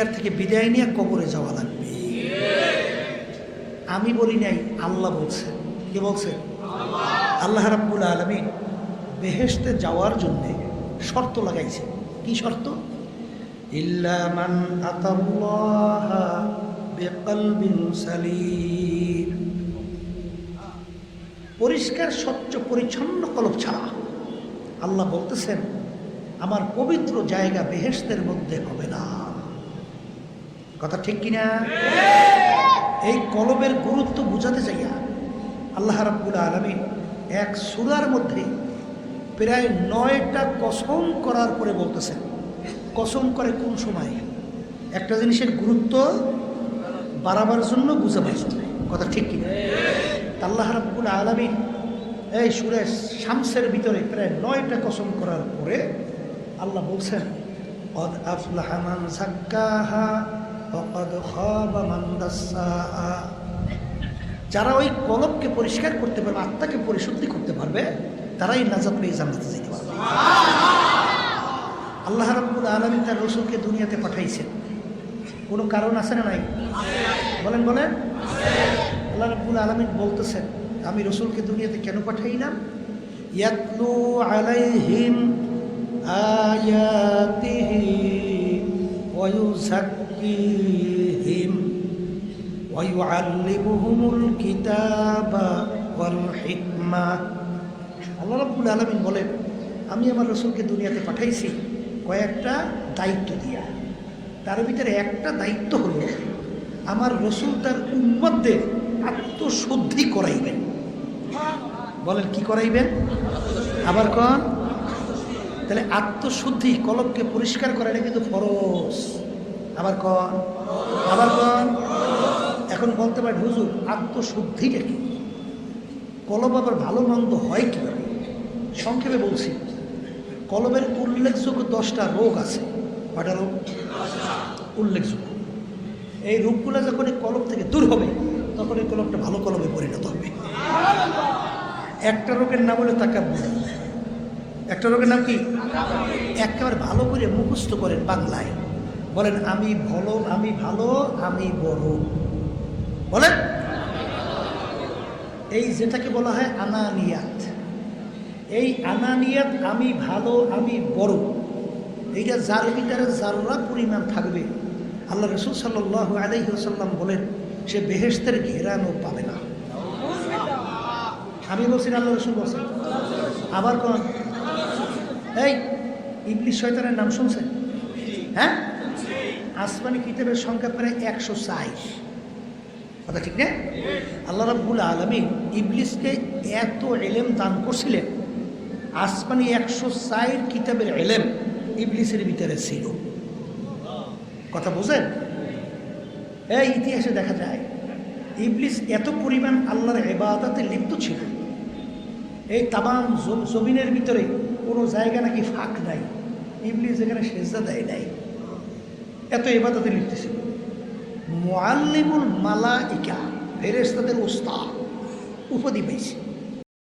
দুনিয়ার থেকে বিদায় নিয়ে কবরে যাওয়া লাগবে। আমি বলি নাই, আল্লাহ বলছেন কে বলছেন আল্লাহ রাব্বুল আলমিন বেহেশতে যাওয়ার জন্যে শর্ত লাগাইছে। কি শর্ত? পরিষ্কার, স্বচ্ছ, পরিচ্ছন্ন কলব ছাড়া আল্লাহ বলতেছেন, আমার পবিত্র জায়গা বেহেস্তের মধ্যে হবে না। কথা ঠিক কিনা? এই কলমের গুরুত্ব বুঝাতে চাইয়া আল্লাহ রাবুল আলমী এক সুরার মধ্যে প্রায় নয়টা কসম করার পরে বলতেছেন। কসম করে কোন সময়? একটা জিনিসের গুরুত্ব বাড়াবার জন্য বুঝাবার জন্য। কথা ঠিক কিনা? আল্লাহ রাবুল আলমী এই সুরের শামসের ভিতরে প্রায় নয়টা কসম করার পরে আল্লাহ বলছেন, অদ আফলাহা যারা ওই কলবকে পরিষ্কার করতে পারবে, আত্মাকে পরিশুদ্ধি করতে পারবে, তারাই নাজাত পেয়ে জান্নাতে যেতে পারবে। আল্লাহ রাব্বুল আলমী তার রসুলকে দুনিয়াতে পাঠাইছেন। কোনো কারণ আছে না নাই? বলেন বলেন। আল্লাহ রাব্বুল আলমিন বলতেছেন, আমি রসুলকে দুনিয়াতে কেন পাঠাইলাম? ইয়াতলু আলাইহিম আয়াতিহি ওয়ুযাক্কিহিম ওয়ুআল্লিমুহুমুল কিতাবা ওয়াল হিকমা আল্লাহ রাব্বুল আলামিন বলেন, আমি আমার রসুলকে দুনিয়াতে পাঠাইছি কয়েকটা দায়িত্ব দিয়া। তার ভিতরে একটা দায়িত্ব হলো, আমার রসুল তার উম্মতদের আত্মশুদ্ধি করাইবেন। বলেন, কি করাইবেন? আবার কন, তাহলে আত্মশুদ্ধি কলবকে পরিষ্কার করা এটা কিন্তু ফরজ। আবার কন আবার কন এখন বলতে পারেন হুজুর, আত্মশুদ্ধিটা কি? কলব আবার ভালো মন্দ হয় কীভাবে? সংক্ষেপে বলছি, কলবের উল্লেখযোগ্য দশটা রোগ আছে। কটা রোগ? উল্লেখযোগ্য। এই রোগগুলো যখন এই কলব থেকে দূর হবে, তখন এই কলবটা ভালো কলবে পরিণত হবে। একটা রোগের নাম হলো তাকাব্বুর। একটা রোগের নাম কি? একেবারে ভালো করে মুখস্থ করেন বাংলায়। বলেন, আমি ভালো আমি ভালো, আমি বড়। বলেন। এই যেটাকে বলা হয় আনানিয়াত। এই আনানিয়াত, আমি ভালো, আমি বড়। এইটা যার ভিতরে যাররা পরিমাণ থাকবে। আল্লাহ রসুল সাল্লাহ আলহিহাসাল্লাম বলেন, সে বেহেস্তের ঘেরানো পাবে না। আমি বলছি আল্লাহ রসুল বলছেন। আবার কোন? এই ইবলিশ শয়তানের নাম শুনছেন? হ্যাঁ? আসমানি কিতাবের সংখ্যা প্রায় একশো সাইশ কথা ঠিক না? আল্লাহ রাব্বুল আলমী ইবলিসকে এত এলেম দান করছিলেন, আসমানি একশো সাইর কিতাবের এলেম ইবলিসের ভিতরে ছিল। কথা বোঝেন? এই ইতিহাসে দেখা যায়, ইবলিস এত পরিমাণ আল্লাহর এবাদাতে লিপ্ত ছিল। এই তাবাম জমিনের ভিতরে কোনো জায়গা নাকি ফাঁক নাই। ইবলিস এখানে সেজদা দেয় নাই। এত এবাদাতে লিপ্ত ছিল। মোয়াল্লিমুল মালা ইকা ফেরেস্তাদের ওস্তাদ উপাধি পেয়েছে